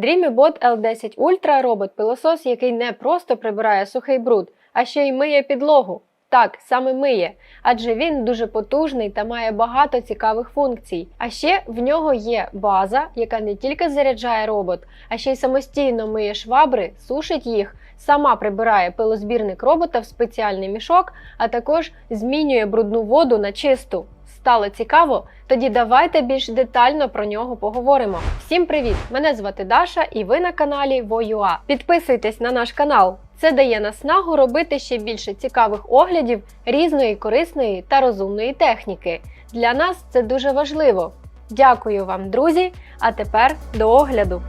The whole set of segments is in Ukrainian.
DreamyBot L10 Ultra робот пилосос, який не просто прибирає сухий бруд, а ще й миє підлогу. Так, саме миє, адже він дуже потужний та має багато цікавих функцій. А ще в нього є база, яка не тільки заряджає робот, а ще й самостійно миє швабри, сушить їх, сама прибирає пилозбірник робота в спеціальний мішок, а також змінює брудну воду на чисту. Стало цікаво? Тоді давайте більш детально про нього поговоримо. Всім привіт! Мене звати Даша, і ви на каналі Воюа. Підписуйтесь на наш канал. Це дає наснагу робити ще більше цікавих оглядів різної корисної та розумної техніки. Для нас це дуже важливо. Дякую вам, друзі! А тепер до огляду.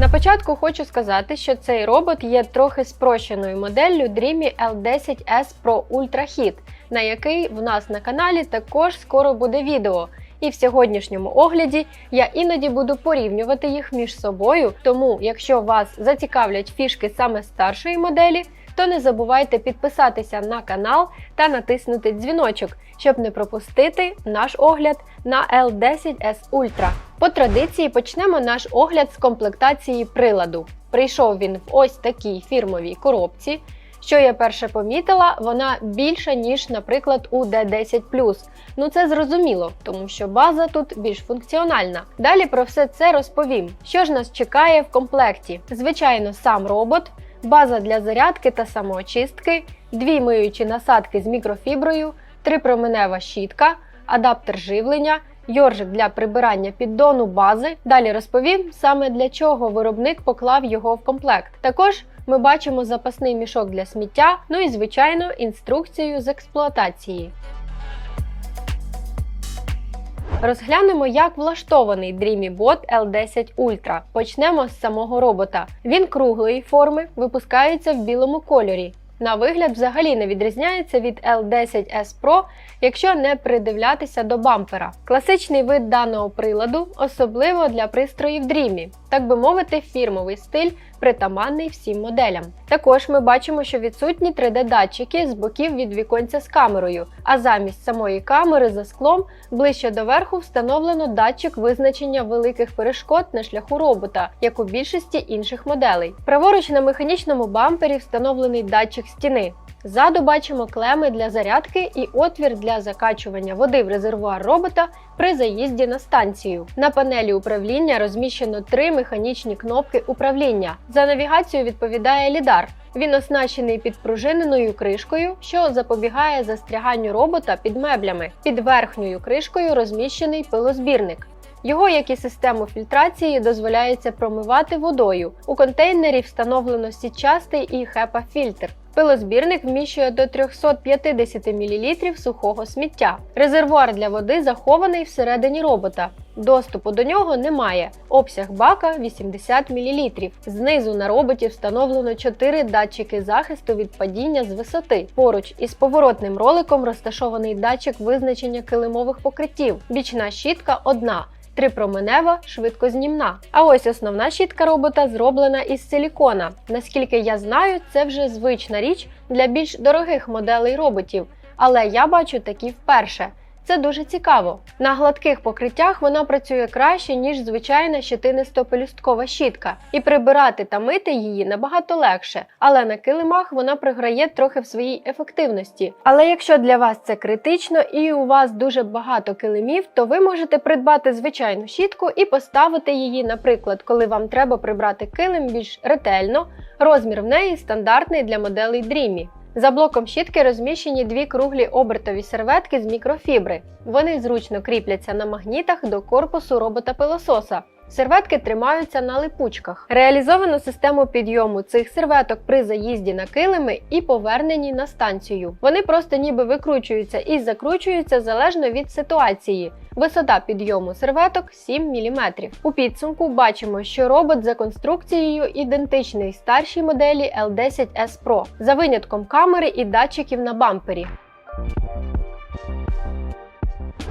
На початку хочу сказати, що цей робот є трохи спрощеною моделлю Dreamy L10S Pro Ultra Hit, на який в нас на каналі також скоро буде відео. І в сьогоднішньому огляді я іноді буду порівнювати їх між собою. Тому, якщо вас зацікавлять фішки саме старшої моделі, то не забувайте підписатися на канал та натиснути дзвіночок, щоб не пропустити наш огляд на L10S Ultra. По традиції почнемо наш огляд з комплектації приладу. Прийшов він в ось такій фірмовій коробці. Що я перше помітила, вона більша, ніж, наприклад, у D10 Ну це зрозуміло, тому що база тут більш функціональна. Далі про все це розповім. Що ж нас чекає в комплекті? Звичайно, сам робот, база для зарядки та самоочистки, дві миючі насадки з мікрофіброю, трипроменева щітка, адаптер живлення. Йоржик для прибирання піддону бази. Далі розповім саме для чого виробник поклав його в комплект. Також ми бачимо запасний мішок для сміття, ну і звичайно інструкцію з експлуатації. Розглянемо, як влаштований DreamyBot L10 Ultra. Почнемо з самого робота. Він круглої форми, випускається в білому кольорі. На вигляд взагалі не відрізняється від L10S Pro, якщо не придивлятися до бампера. Класичний вид даного приладу, особливо для пристроїв Dreamy, так би мовити, фірмовий стиль, притаманний всім моделям. Також ми бачимо, що відсутні 3D-датчики з боків від віконця з камерою, а замість самої камери за склом ближче до верху встановлено датчик визначення великих перешкод на шляху робота, як у більшості інших моделей. Праворуч на механічному бампері встановлений датчик стіни. Ззаду бачимо клеми для зарядки і отвір для закачування води в резервуар робота при заїзді на станцію. На панелі управління розміщено три механічні кнопки управління. За навігацію відповідає лідар. Він оснащений підпружиненою кришкою, що запобігає застряганню робота під меблями. Під верхньою кришкою розміщений пилозбірник. Його, як і систему фільтрації, дозволяється промивати водою. У контейнері встановлено січастий і HEPA-фільтр. Пилозбірник вміщує до 350 мл сухого сміття. Резервуар для води захований всередині робота. Доступу до нього немає. Обсяг бака 80 мл. Знизу на роботі встановлено 4 датчики захисту від падіння з висоти. Поруч із поворотним роликом розташований датчик визначення килимових покриттів. Бічна щітка одна. Трипроменева, швидкознімна. А ось основна щітка робота зроблена із силікона. Наскільки я знаю, це вже звична річ для більш дорогих моделей роботів, але я бачу такі вперше. Це дуже цікаво. На гладких покриттях вона працює краще, ніж звичайна щетинисто-пелюсткова щітка, і прибирати та мити її набагато легше, але на килимах вона програє трохи в своїй ефективності. Але якщо для вас це критично і у вас дуже багато килимів, то ви можете придбати звичайну щітку і поставити її, наприклад, коли вам треба прибрати килим більш ретельно. Розмір в неї стандартний для моделей Dreamy. За блоком щітки розміщені дві круглі обертові серветки з мікрофібри. Вони зручно кріпляться на магнітах до корпусу робота-пилососа. Серветки тримаються на липучках. Реалізовано систему підйому цих серветок при заїзді на килими і поверненні на станцію. Вони просто ніби викручуються і закручуються залежно від ситуації. Висота підйому серветок 7 мм. У підсумку бачимо, що робот за конструкцією ідентичний старшій моделі L10S Pro, за винятком камери і датчиків на бампері.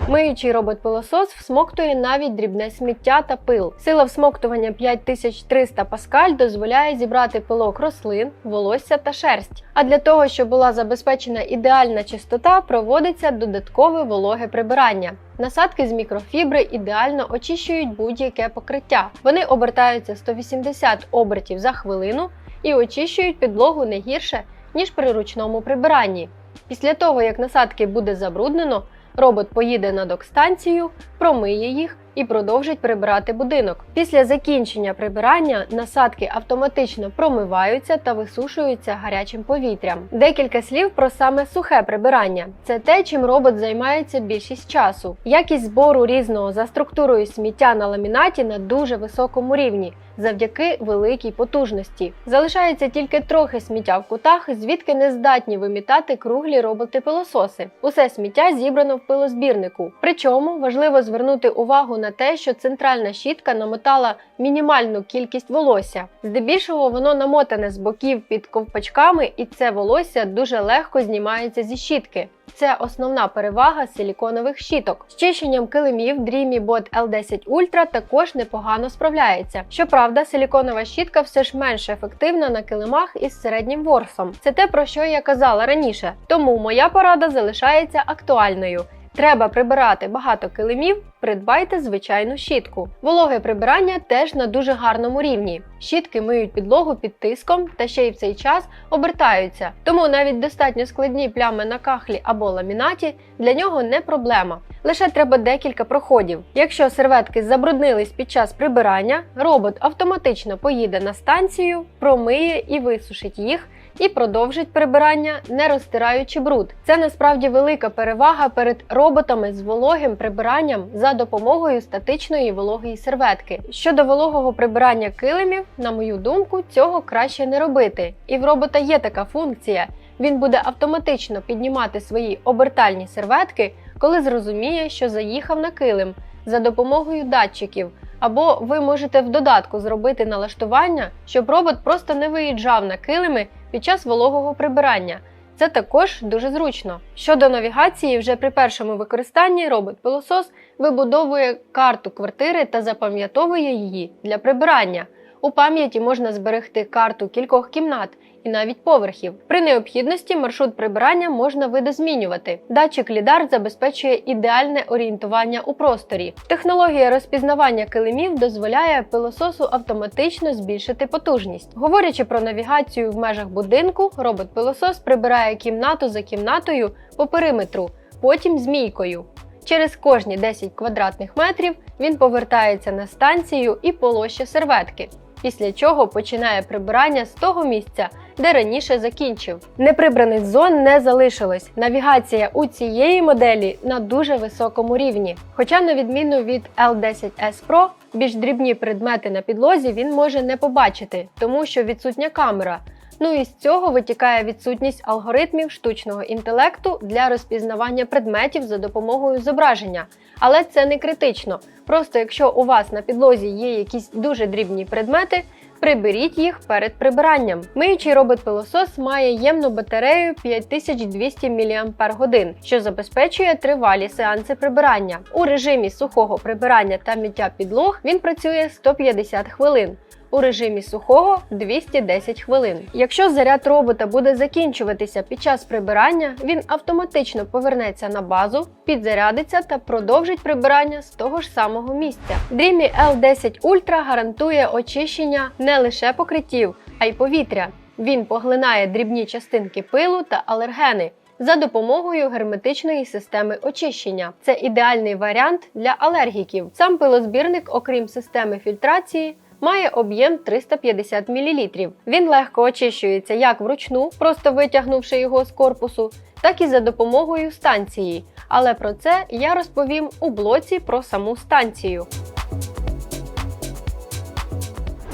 Миючий робот-пилосос всмоктує навіть дрібне сміття та пил. Сила всмоктування 5300 паскаль дозволяє зібрати пилок рослин, волосся та шерсть. А для того, щоб була забезпечена ідеальна чистота, проводиться додаткове вологе прибирання. Насадки з мікрофібри ідеально очищують будь-яке покриття. Вони обертаються 180 обертів за хвилину і очищують підлогу не гірше, ніж при ручному прибиранні. Після того, як насадки буде забруднено, робот поїде на док-станцію, промиє їх і продовжить прибирати будинок. Після закінчення прибирання насадки автоматично промиваються та висушуються гарячим повітрям. Декілька слів про саме сухе прибирання. Це те, чим робот займається більшість часу. Якість збору різного за структурою сміття на ламінаті на дуже високому рівні. Завдяки великій потужності залишається тільки трохи сміття в кутах, звідки не здатні вимітати круглі роботи-пилососи. Усе сміття зібрано в пилозбірнику. Причому важливо звернути увагу на те, що центральна щітка намотала мінімальну кількість волосся. Здебільшого воно намотане з боків під ковпачками, і це волосся дуже легко знімається зі щітки. Це основна перевага силіконових щіток. З чищенням килимів Dreamy Bot L10 Ultra також непогано справляється. Щоправда, силіконова щітка все ж менш ефективна на килимах із середнім ворсом. Це те, про що я казала раніше. Тому моя порада залишається актуальною. Треба прибирати багато килимів, придбайте звичайну щітку. Вологе прибирання теж на дуже гарному рівні. Щітки миють підлогу під тиском та ще й в цей час обертаються. Тому навіть достатньо складні плями на кахлі або ламінаті для нього не проблема. Лише треба декілька проходів. Якщо серветки забруднились під час прибирання, робот автоматично поїде на станцію, промиє і висушить їх і продовжить прибирання, не розтираючи бруд. Це насправді велика перевага перед роботами з вологим прибиранням за допомогою статичної вологої серветки. Щодо вологого прибирання килимів, на мою думку, цього краще не робити. І в робота є така функція. Він буде автоматично піднімати свої обертальні серветки, коли зрозуміє, що заїхав на килим за допомогою датчиків. Або ви можете в додатку зробити налаштування, щоб робот просто не виїжджав на килими під час вологого прибирання. Це також дуже зручно. Щодо навігації, вже при першому використанні робот-пилосос вибудовує карту квартири та запам'ятовує її для прибирання. У пам'яті можна зберегти карту кількох кімнат і навіть поверхів. При необхідності маршрут прибирання можна видозмінювати. Датчик лідар забезпечує ідеальне орієнтування у просторі. Технологія розпізнавання килимів дозволяє пилососу автоматично збільшити потужність. Говорячи про навігацію в межах будинку, робот-пилосос прибирає кімнату за кімнатою по периметру, потім змійкою. Через кожні 10 квадратних метрів він повертається на станцію і полоща серветки, після чого починає прибирання з того місця, де раніше закінчив. Неприбраних зон не залишилось. Навігація у цієї моделі на дуже високому рівні. Хоча, на відміну від L10S Pro, більш дрібні предмети на підлозі він може не побачити, тому що відсутня камера. Ну і з цього витікає відсутність алгоритмів штучного інтелекту для розпізнавання предметів за допомогою зображення. Але це не критично. Просто якщо у вас на підлозі є якісь дуже дрібні предмети, приберіть їх перед прибиранням. Миючий робот-пилосос має ємну батарею 5200 мАч, що забезпечує тривалі сеанси прибирання. У режимі сухого прибирання та миття підлог він працює 150 хвилин у режимі сухого 210 хвилин. Якщо заряд робота буде закінчуватися під час прибирання, він автоматично повернеться на базу, підзарядиться та продовжить прибирання з того ж самого місця. Dreamy L10 Ultra гарантує очищення не лише покриттів, а й повітря. Він поглинає дрібні частинки пилу та алергени. За допомогою герметичної системи очищення. Це ідеальний варіант для алергіків. Сам пилозбірник, окрім системи фільтрації, має об'єм 350 мл. Він легко очищується як вручну, просто витягнувши його з корпусу, так і за допомогою станції. Але про це я розповім у блоці про саму станцію.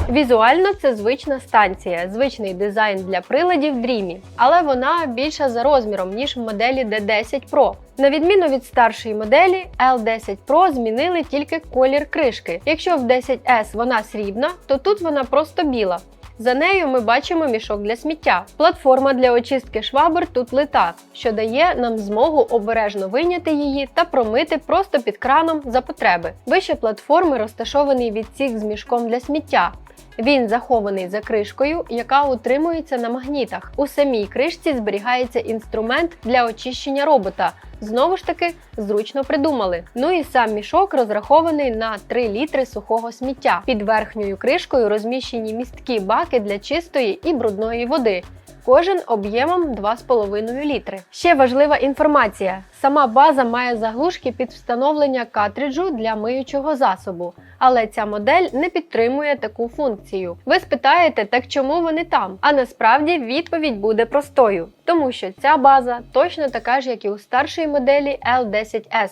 Візуально це звична станція, звичний дизайн для приладів Dreamy, але вона більша за розміром, ніж в моделі D10 Pro. На відміну від старшої моделі, L10 Pro змінили тільки колір кришки. Якщо в 10S вона срібна, то тут вона просто біла. За нею ми бачимо мішок для сміття. Платформа для очистки швабр тут лита, що дає нам змогу обережно вийняти її та промити просто під краном за потреби. Вище платформи розташований відсік з мішком для сміття. Він захований за кришкою, яка утримується на магнітах. У самій кришці зберігається інструмент для очищення робота. Знову ж таки, зручно придумали. Ну і сам мішок розрахований на 3 літри сухого сміття. Під верхньою кришкою розміщені місткі баки для чистої і брудної води. Кожен об'ємом 2,5 літри. Ще важлива інформація: сама база має заглушки під встановлення картриджу для миючого засобу, але ця модель не підтримує таку функцію. Ви спитаєте, так чому вони там? А насправді відповідь буде простою, тому що ця база точно така ж, як і у старшої моделі L10S,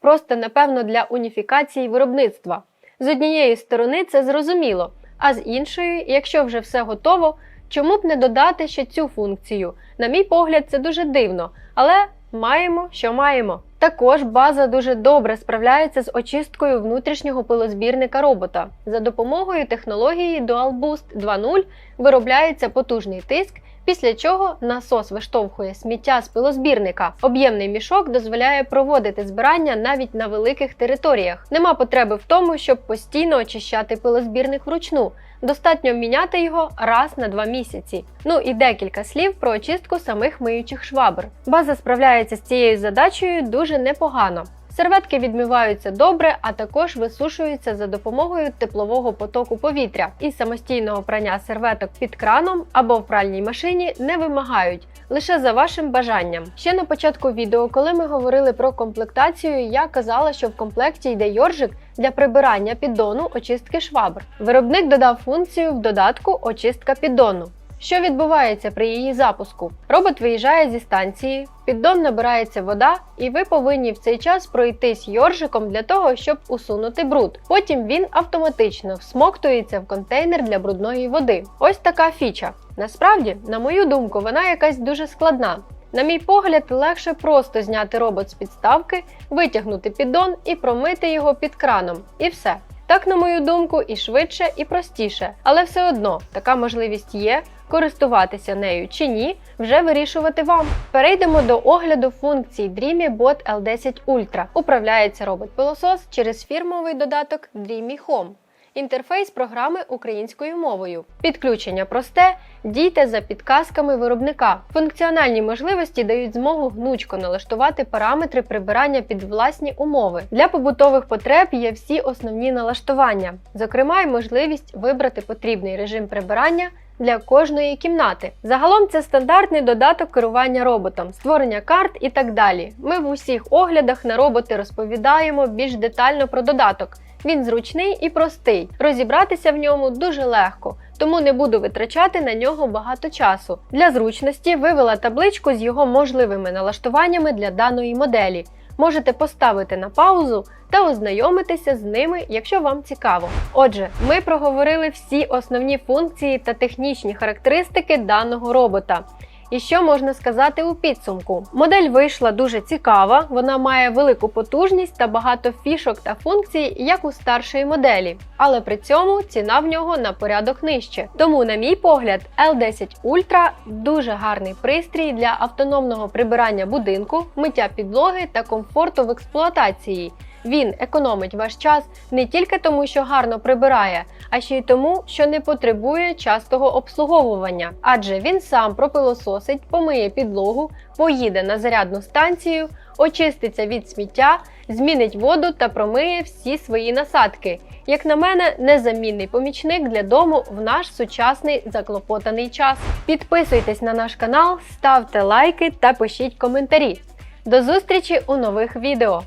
просто напевно для уніфікації виробництва. З однієї сторони це зрозуміло, а з іншої, якщо вже все готово, чому б не додати ще цю функцію? На мій погляд, це дуже дивно, але маємо, що маємо. Також база дуже добре справляється з очисткою внутрішнього пилозбірника робота. За допомогою технології Dual Boost 2.0 виробляється потужний тиск, після чого насос виштовхує сміття з пилозбірника. Об'ємний мішок дозволяє проводити збирання навіть на великих територіях. Нема потреби в тому, щоб постійно очищати пилозбірник вручну. Достатньо міняти його раз на два місяці. Ну і декілька слів про очистку самих миючих швабр. База справляється з цією задачею дуже непогано. Серветки відмиваються добре, а також висушуються за допомогою теплового потоку повітря і самостійного прання серветок під краном або в пральній машині не вимагають. Лише за вашим бажанням. Ще на початку відео, коли ми говорили про комплектацію, я казала, що в комплекті йде йоржик для прибирання піддону очистки швабр. Виробник додав функцію в додатку очистка піддону. Що відбувається при її запуску? Робот виїжджає зі станції, піддон набирається вода, і ви повинні в цей час пройтись йоржиком для того, щоб усунути бруд. Потім він автоматично всмоктується в контейнер для брудної води. Ось така фіча. Насправді, на мою думку, вона якась дуже складна. На мій погляд, легше просто зняти робот з підставки, витягнути піддон і промити його під краном. І все. Так, на мою думку, і швидше, і простіше. Але все одно така можливість є. Користуватися нею чи ні, вже вирішувати вам. Перейдемо до огляду функцій Dreamy Bot L10 Ultra. Управляється робот-пилосос через фірмовий додаток Dreamy Home. Інтерфейс програми українською мовою. Підключення просте, дійте за підказками виробника. Функціональні можливості дають змогу гнучко налаштувати параметри прибирання під власні умови. Для побутових потреб є всі основні налаштування, зокрема, й можливість вибрати потрібний режим прибирання. Для кожної кімнати. Загалом це стандартний додаток керування роботом, створення карт і так далі. Ми в усіх оглядах на роботи розповідаємо більш детально про додаток. Він зручний і простий. Розібратися в ньому дуже легко, тому не буду витрачати на нього багато часу. Для зручності вивела табличку з його можливими налаштуваннями для даної моделі. Можете поставити на паузу та ознайомитися з ними, якщо вам цікаво. Отже, ми проговорили всі основні функції та технічні характеристики даного робота. І що можна сказати у підсумку? Модель вийшла дуже цікава, вона має велику потужність та багато фішок та функцій, як у старшої моделі, але при цьому ціна в нього на порядок нижче. Тому, на мій погляд, L10 Ultra дуже гарний пристрій для автономного прибирання будинку, миття підлоги та комфорту в експлуатації. Він економить ваш час не тільки тому, що гарно прибирає, а ще й тому, що не потребує частого обслуговування, адже він сам пропилососить, помиє підлогу, поїде на зарядну станцію, очиститься від сміття, змінить воду та промиє всі свої насадки. Як на мене, незамінний помічник для дому в наш сучасний заклопотаний час. Підписуйтесь на наш канал, ставте лайки та пишіть коментарі. До зустрічі у нових відео!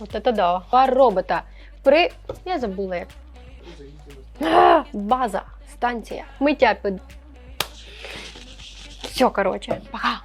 От это да. Пар робота. При. Я забула як. База. Станція. Миття під. Все, короче. Пока.